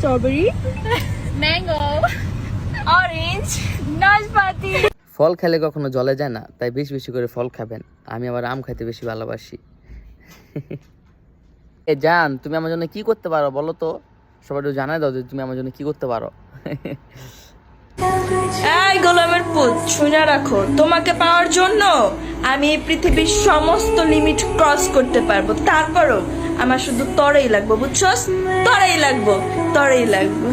Strawberry mango orange নাশপাতি। ফল খেলে কখনো জলে যায় না তাই বেশি বেশি করে ফল খাবেন। আমি আবার আম খাইতে বেশি ভালোবাসি। এ জান তুমি আমার জন্য কি করতে পারো বলো তো? সবাই একটু জানাই দাও যে তুমি আমার জন্য কি করতে পারো। এই গোলামের পুত শুনে রাখো তোমাকে পাওয়ার জন্য আমি এই পৃথিবীর সমস্ত লিমিট ক্রস করতে পারব। তারপরও আমার শুধু তরেই লাগবো বুঝছস? তরেই লাগবো তরেই লাগবো।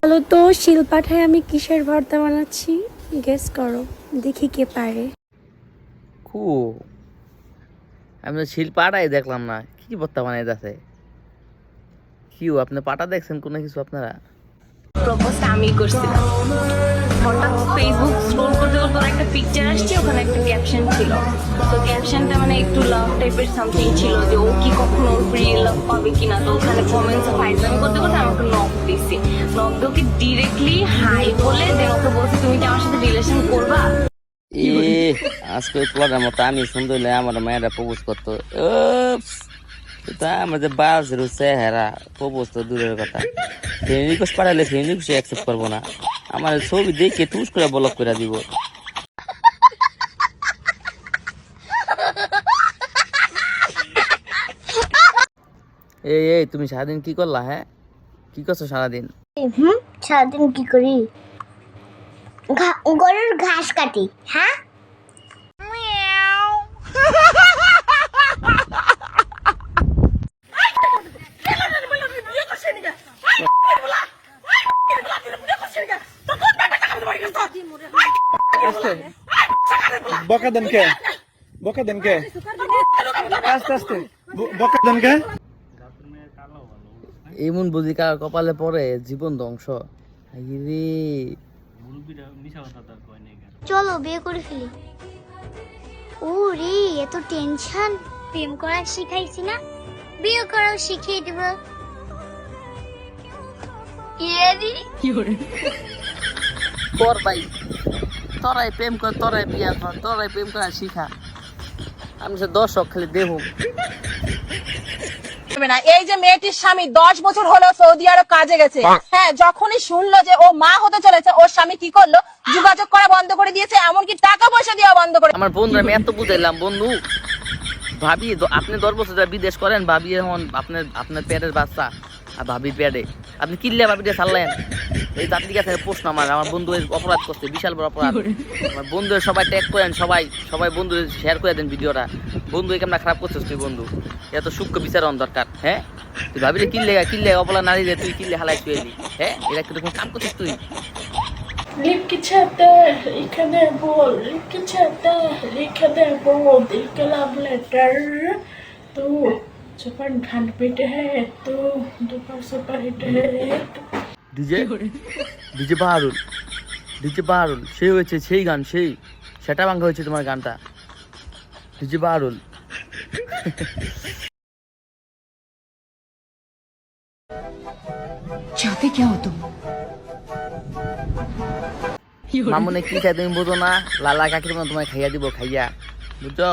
হ্যালো তো শিলপাঠায় আমি কিসের ভর্তা বানাচ্ছি? গেস করো দেখি কে পারে। খু আমি তো শিলপাটাই দেখলাম না কি বত্তা বানাই আছে কিউ আপনি পাটা দেখছেন কোনো কিছু আপনারা? প্রপোজটা আমি করছিলাম। হঠাৎ ফেসবুক স্ক্রোল একটা পিকচার আসছে, ওখানে একটা ক্যাপশন ছিল। তো ক্যাপশনটা মানে একটু লাভ টাইপের সামথিং ছিল যে ও কি কখনো রিয়েল লাভ পাবে কিনা। তো ওখানে কমেন্টস ফাইজলামি করতে করতে আমাকে নক দিছি। নক দিয়ে ওকে ডিরেক্টলি হাই বলে দেন ওকে বলছি, তুমি কি আমার সাথে রিলেশন করবা? আমার আমার ছবি দেখে টুস করে ব্লক করে দিব। এই এই তুমি সারাদিন কি করলা হ্যাঁ? কি করছ সারাদিন? হুম সারাদিন কি করি? ঘা- গরুর ঘাস কাটি হ্যাঁ? বকা দেন কে? বকা দেন কে? আস্তে আস্তে। ব- বকা দেন কে? এমন বুঝি কার কপালে পড়ে জীবন ধ্বংস। চলো বিয়ে করে ফেলি। ও রে এত টেনশন প্রেম করা শিখাইছি না। বিয়ে করাও শিখিয়ে দেব। দি কর ভাই। তোরাই প্রেম কর তোরাই বিয়া কর তোরাই প্রেম করা শিখা। আমি সে দর্শক খালি দেখুন হবে না। এই যে মেয়েটির স্বামী দশ বছর হলো সৌদি আরব কাজে গেছে। হ্যাঁ যখনই শুনলো যে ও মা হতে চলেছে ওর স্বামী কি করল? যোগাযোগ করা বন্ধ করে দিয়েছে এমনকি টাকা পয়সা দেওয়া বন্ধ করে আমার বন্ধু আমি এত বুঝাইলাম বন্ধু। ভাবি আপনি দশ বছর বিদেশ করেন ভাবি এখন আপনার আপনার পেটের বাচ্চা। আর ভাবির প্যাডে আপনি কিনলে ভাবি দিয়ে সারলেন এই তার দিকে থেকে প্রশ্ন আমার আমার বন্ধুদের অপরাধ করছে বিশাল বড় অপরাধ। আমার বন্ধুদের সবাই ট্যাগ করেন সবাই সবাই বন্ধুদের শেয়ার করে দেন ভিডিওটা। বন্ধু কেমন খারাপ করছিস তুই বন্ধু। এত সূক্ষ্ম বিচারণ দরকার হ্যাঁ? তুই ভাবিরে কিনলে কিনলে অপলা নারী রে তুই কিনলে হালাই তুই হ্যাঁ? এটা কীরকম কাম করছিস তুই? লিখি এখানে বল লিখি এখানে বল দেখলাম লেটার তো सुपर घंट बेटे है तो दुपर सुपर हिट है DJ DJ Baharul DJ Baharul সেই হয়েছে সেই গান সেই সেটা ভাঙ্গা হয়েছে তোমার গানটা ডিজে বাহারুল চাতে কে হতো মামুনে কি খাই তুমি বোঝো না লালা কাকির মতো তোমায় খাইয়া দিব খাইয়া বুঝছো